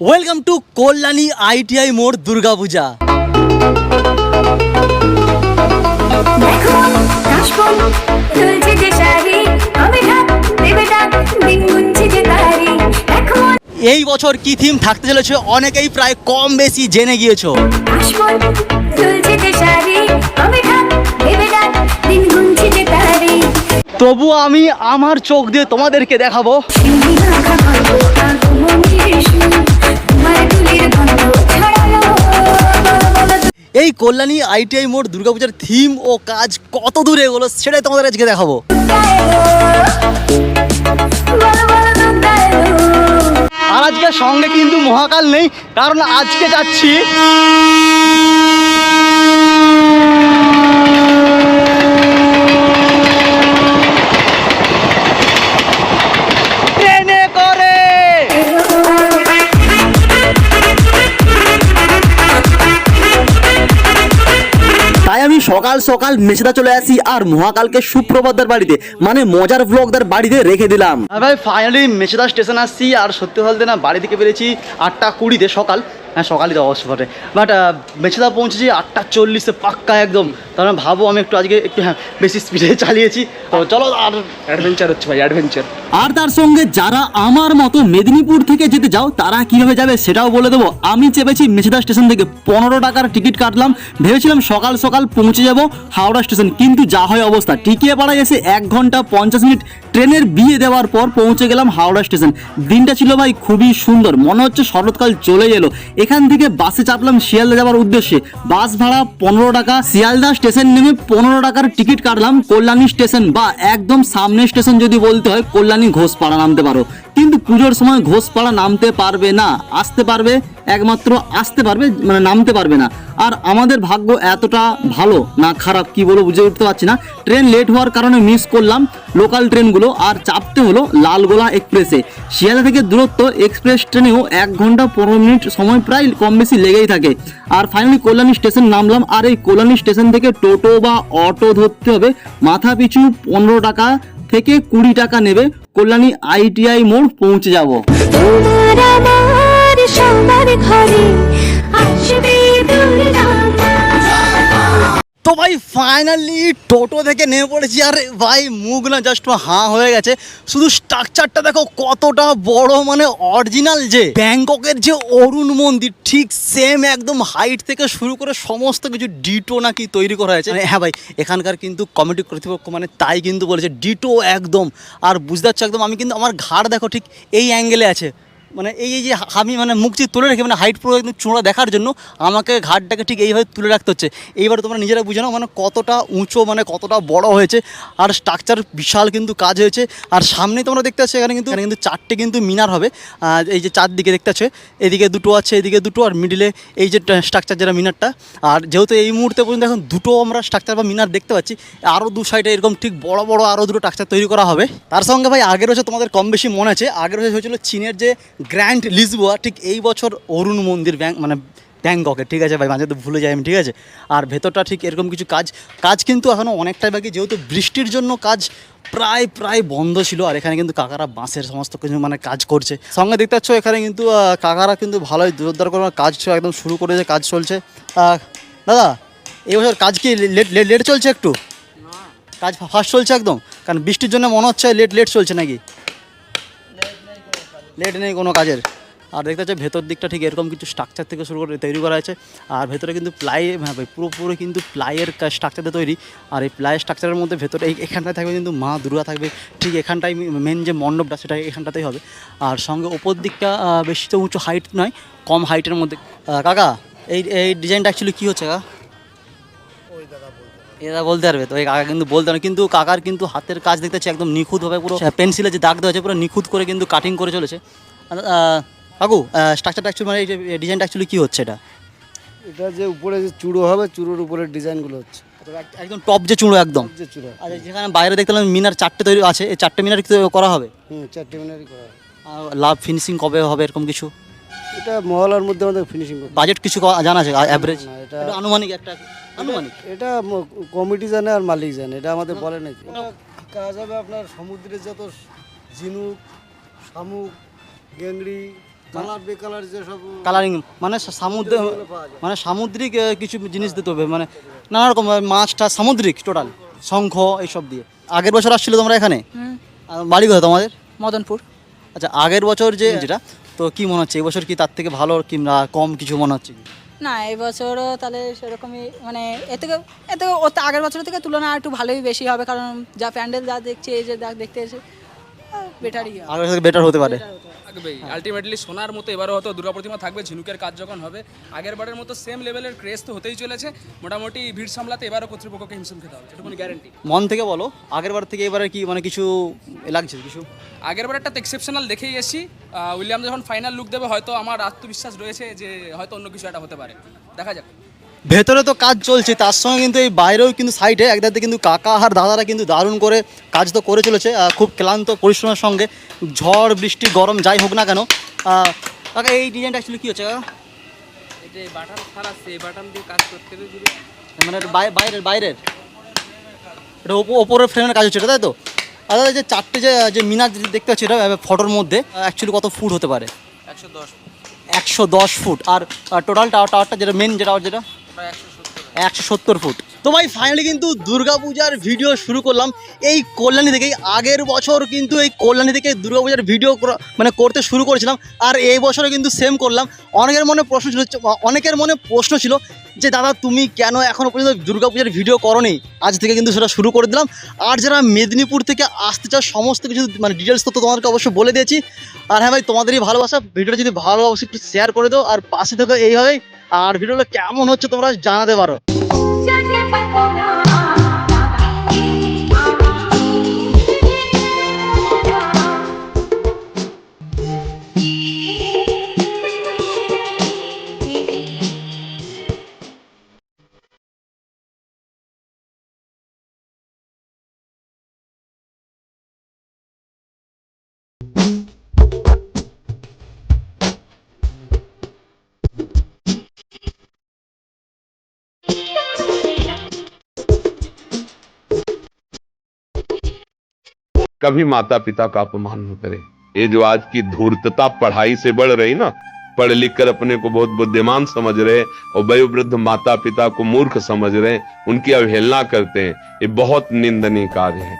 Welcome to Kalyani ITI মোড় দুর্গাপূজা এই বছর কি থিম থাকতে চলেছে অনেকেই প্রায় কম বেশি জেনে গিয়েছ। তবু আমি আমার চোখ দিয়ে তোমাদেরকে দেখাবো। কল্যাণী আইটিআই মোড় দুর্গাপূজার থিম ও কাজ কত দূরে এগোলো সেটাই তোমাদের আজকে দেখাবো। আর আজকে সঙ্গে কিন্তু মহাকাল নেই, কারণ আজকে যাচ্ছি সকাল সকাল মেছেদা চলে আসি আর মহাকালকে সুপ্রভাতদার বাড়িতে। মানে মজার ব্লগদার বাড়িতে রেখে দিলাম। ভাই ফাইনালি মেছেদা স্টেশন আসছি আর সত্যি বলতে না, বাড়ি থেকে বেরিয়েছি আটটা কুড়িতে সকাল। হ্যাঁ সকালই তো অবশ্য বটে। বাট মেছেদা পৌঁছেছি আটটা চল্লিশে পাক্কা একদম। তার মানে ভাবো আমি একটু আজকে একটু হ্যাঁ বেশি স্পিডে চালিয়েছি। তো চলো আর অ্যাডভেঞ্চার হচ্ছে ভাই অ্যাডভেঞ্চার আর তার সঙ্গে যারা আমার মতো মেদিনীপুর থেকে যেতে যাও, তারা কীভাবে যাবে সেটাও বলে দেবো। আমি চেপেছি মেছেদা স্টেশন থেকে পনেরো টাকার টিকিট কাটলাম। ভেবেছিলাম সকাল সকাল পৌঁছে যাব হাওড়া স্টেশন, কিন্তু যা হয় অবস্থা। টিকিয়ে পাড়ায় এসে এক ঘণ্টা পঞ্চাশ মিনিট ট্রেনের বিয়ে দেওয়ার পর পৌঁছে গেলাম হাওড়া স্টেশন। দিনটা ছিল ভাই খুবই সুন্দর। মনে হচ্ছে শরৎকাল চলে এলো। এখান থেকে বাসে চাপলাম শিয়ালদা যাওয়ার উদ্দেশ্যে। বাস ভাড়া পনেরো টাকা, শিয়ালদা স্টেশন নেমে পনেরো টাকার টিকিট কাটলাম কল্যাণী স্টেশন বা একদম সামনে স্টেশন যদি বলতে হয়, কল্যাণী ঘোষপাড়া নামতে পারো। কিন্তু পুজোর সময় ঘোষপাড়া নামতে পারবে না, আসতে পারবে, একমাত্র আসতে পারবে মানে নামতে পারবে না। আর আমাদের ভাগ্য এতটা ভালো, না খারাপ, কি বলব বুঝে উঠতে পারছি না। ট্রেন লেট হওয়ার কারণে মিস করলাম লোকাল ট্রেনগুলো আর চাপতে হলো লালগোলা এক্সপ্রেসে শিয়ালদা থেকে দূরত্ব এক্সপ্রেস ট্রেনেও এক ঘণ্টা পনেরো মিনিট সময় প্রায় কম বেশি লেগেই থাকে। আর ফাইনালি কল্যাণী স্টেশন নামলাম, আর এই কল্যাণী স্টেশন থেকে টোটো বা অটো ধরতে হবে। মাথা পিছু পনেরো টাকা থেকে কুড়ি টাকা নেবে। কল্যাণী আইটিআই মোড় পৌঁছে যাব। ঘরে তো ভাই ফাইনালি টোটো থেকে নেমে পড়েছি। আর ভাই, মুখ না জাস্ট হাঁ হয়ে গেছে। শুধু স্ট্রাকচারটা দেখো, কতটা বড় মানে অরিজিনাল যে। ব্যাংককের যে অরুণ মন্দির, ঠিক সেম একদম হাইট থেকে শুরু করে সমস্ত কিছু ডিটো নাকি তৈরি করা হয়েছে। মানে হ্যাঁ ভাই, এখানকার কিন্তু কমিটি কর্তৃপক্ষ মানে তাই কিন্তু বলেছে ডিটো একদম। আর বুঝতে পারছ একদম, আমি কিন্তু আমার ঘাড় দেখো ঠিক এই অ্যাঙ্গেলে আছে। মানে এই যে আমি মানে মুখটি তুলে রেখে মানে হাইট পুরো একদম চূড়া দেখার জন্য আমাকে ঘাটটাকে ঠিক এইভাবে তুলে রাখতে হচ্ছে। এইবার তোমরা নিজেরা বুঝে নাও মানে কতটা উঁচু মানে কতটা বড় হয়েছে আর স্ট্রাকচার বিশাল কিন্তু কাজ হয়েছে। আর সামনে তোমরা দেখতে পাচ্ছ এখানে কিন্তু এখানে কিন্তু চারটে কিন্তু মিনার হবে। এই যে চারদিকে দেখতে পাচ্ছ, এদিকে দুটো আছে, এদিকে দুটো আর মিডিলে এই যে স্ট্রাকচার যেটা মিনারটা। আর যেহেতু এই মুহূর্তে পর্যন্ত এখন দুটো আমরা স্ট্রাকচার বা মিনার দেখতে পাচ্ছি আরও দু সাইডে এরকম ঠিক বড় বড় আরও দুটো স্ট্রাকচার তৈরি করা হবে। তার সঙ্গে ভাই আগের বছর তোমাদের কম বেশি মনে আছে। আগের বছর হয়েছিল চীনের যে গ্র্যান্ড লিসবোয়া ঠিক এই বছর অরুণ মন্দির ব্যাংক মানে ব্যাংককে ঠিক আছে ভাই? মাঝে তো ভুলে যাই আমি ঠিক আছে? আর ভেতরটা ঠিক এরকম কিছু কাজ। কাজ কিন্তু এখনও অনেকটাই বাকি যেহেতু বৃষ্টির জন্য কাজ প্রায় প্রায় বন্ধ ছিল আর এখানে কিন্তু কাকারা বাঁশের সমস্ত কিছু মানে কাজ করছে। সঙ্গে দেখতে পাচ্ছ এখানে কিন্তু কাকারা কিন্তু ভালোই জোরদার করে কাজ একদম শুরু করেছে কাজ চলছে। দাদা এই বছর কাজ কি লেট লেট লেট চলছে একটু? কাজ ফাস্ট চলছে একদম? কারণ বৃষ্টির জন্য মনে হচ্ছে লেট লেট চলছে নাকি? লেট নেই কোনো কাজের। আর দেখতে পাচ্ছ ভেতর দিকটা ঠিক এরকম কিছু স্ট্রাকচার থেকে শুরু করে তৈরি করা হয়েছে। আর ভেতরে কিন্তু প্লাই হ্যাঁ ভাই, পুরোপুরি কিন্তু প্লাইয়ের স্ট্রাকচারটা তৈরি। আর এই প্লাই স্ট্রাকচারের মধ্যে ভেতরে এই এখানটায় থাকবে কিন্তু মা দুর্গা থাকবে। ঠিক এখানটাই মেন যে মণ্ডপটা, সেটা এখানটাতেই হবে। আর সঙ্গে ওপর দিকটা বেশি তো উঁচু হাইট নয়, কম হাইটের মধ্যে। কাকা, এই এই ডিজাইনটা অ্যাকচুয়ালি কী হচ্ছে, কাকা? এরা বলতে পারবে। তো এই কাকা কিন্তু বলতে পারে কিন্তু কাকার কিন্তু হাতের কাজ দেখতে পাচ্ছি একদম নিখুঁতভাবে পুরো পেন্সিলে যে দাগ দেওয়া আছে পুরো নিখুঁত করে কিন্তু কাটিং করে চলেছে। কাকু স্ট্রাকচারটা অ্যাকচুয়ালি মানে এই যে ডিজাইনটা অ্যাকচুয়ালি কী হচ্ছে এটা? এটা যে উপরে যে চূড়ো হবে চূড়োর উপরে ডিজাইনগুলো হচ্ছে। একদম টপ যে চুড়ো একদম। যে চূড়ো আচ্ছা যেখানে বাইরে দেখলাম মিনার চারটে তৈরি আছে এই চারটে মিনার কি করা হবে? হুম চারটে মিনারই করা হবে। আর লাভ ফিনিশিং কবে হবে এরকম কিছু? এটা মহলার মধ্যে আমাদের ফিনিশিং করতে বাজেট কিছু জানা আছে? অ্যাভারেজ এটা- আনুমানিক একটা আনুমানিক? এটা কমিটি জানে আর মালিক জানে এটা আমাদের বলে নাকি কাজ হবে আপনার সমুদ্রের যত ঝিনুক শামুক গেংড়ি কালার বেকালার যে কালারিং মানে সামুদ্র মানে সামুদ্রিক কিছু জিনিস দিতে হবে মানে নানা রকম মাছটা সামুদ্রিক টোটাল শঙ্খ এইসব দিয়ে। আগের বছর আসছিল তোমরা এখানে? আর বাড়ি কোথায় তোমাদের? মদনপুর। আচ্ছা আগের বছর যে যেটা? তো কি মনে হচ্ছে? এবছর কি তার থেকে ভালো কিংবা কম কিছু মনে হচ্ছে না এবছরও তাহলে সেরকমই মানে এ থেকে এ থেকে ও তো আগের বছরের থেকে তুলনা একটু ভালোই বেশি হবে কারণ যা প্যান্ডেল যা দেখছে এই যে যা দেখতে এসে বেটারই আগের থেকে বেটার হতে পারে। থাকবেই। আলটিমেটলি সোনার মতো এবারও হয়তো দুর্গা প্রতিমা থাকবে ঝিনুকের কাজ যখন হবে। আগের বারের মতো সেম লেভেলের ক্রেজ তো হতেই চলেছে। মোটামুটি ভিড় সামলাতে এবারও কর্তৃপক্ষকে হিমশিম খেতে হবে এটুকুনি গ্যারেন্টি মন থেকে বলো আগের বার থেকে এবারে কি মানে কিছু লাগছে কিছু? আগের বারেরটা তো এক্সেপশনাল দেখেই এসেছি। আহ, উইলিয়াম যখন ফাইনাল লুক দেবে হয়তো আমার আত্মবিশ্বাস রয়েছে যে হয়তো অন্য কিছু একটা হতে পারে। দেখা যাক। ভেতরে তো কাজ চলছে তার সঙ্গে কিন্তু এই বাইরেও কিন্তু সাইডে একদাতে কিন্তু কাকা আর দাদারা কিন্তু দারুণ করে কাজ তো করে চলেছে খুব ক্লান্ত পরিশ্রমের সঙ্গে ঝড় বৃষ্টি গরম যাই হোক না কেন কাকা এই ডিজাইনটা অ্যাকচুয়ালি কী হচ্ছে কাকা? মানে বাইরের বাইরের? এটা ওপো- ওপরের ফ্রেমের কাজ হচ্ছে তাই তো? আর দাদা, যে চারটে যে যে মিনার দেখতে পাচ্ছি এটা ফটোর মধ্যে অ্যাকচুয়ালি কত ফুট হতে পারে? একশো দশ একশো দশ ফুট। আর টোটাল টাওয়ার টাওয়ারটা যেটা মেন যেটা যেটা? একশো সত্তর ফুট। তো ভাই ফাইনালি কিন্তু দুর্গাপূজার ভিডিও শুরু করলাম। এই কল্যাণী থেকেই। আগের বছর কিন্তু এই কল্যাণী থেকে দুর্গাপূজার ভিডিও মানে করতে শুরু করেছিলাম। আর এই বছরে কিন্তু সেম করলাম। অনেকের মনে প্রশ্ন ছিল অনেকের মনে প্রশ্ন ছিল যে, দাদা, তুমি কেন এখনও পর্যন্ত দুর্গাপূজার ভিডিও করনি? আজ থেকে কিন্তু সেটা শুরু করে দিলাম। আর যারা মেদিনীপুর থেকে আসতে চাও, সমস্ত কিছু মানে ডিটেলস তো তোমাদেরকে অবশ্যই বলে দিয়েছি। আর হ্যাঁ ভাই, তোমাদেরই ভালোবাসা। ভিডিওটা যদি ভালো অবশ্যই একটু শেয়ার করে দাও। আর পাশে থেকে এইভাবেই আর ভিডিওটা কেমন হচ্ছে তোমরা জানাতে পারো। कभी माता पिता का अपमान न करे। ये जो आज की धूर्तता पढ़ाई से बढ़ रही ना, पढ़ लिख कर अपने को बहुत बुद्धिमान समझ रहे और वयोवृद्ध माता पिता को मूर्ख समझ रहे उनकी अवहेलना करते हैं, ये बहुत निंदनीय कार्य है।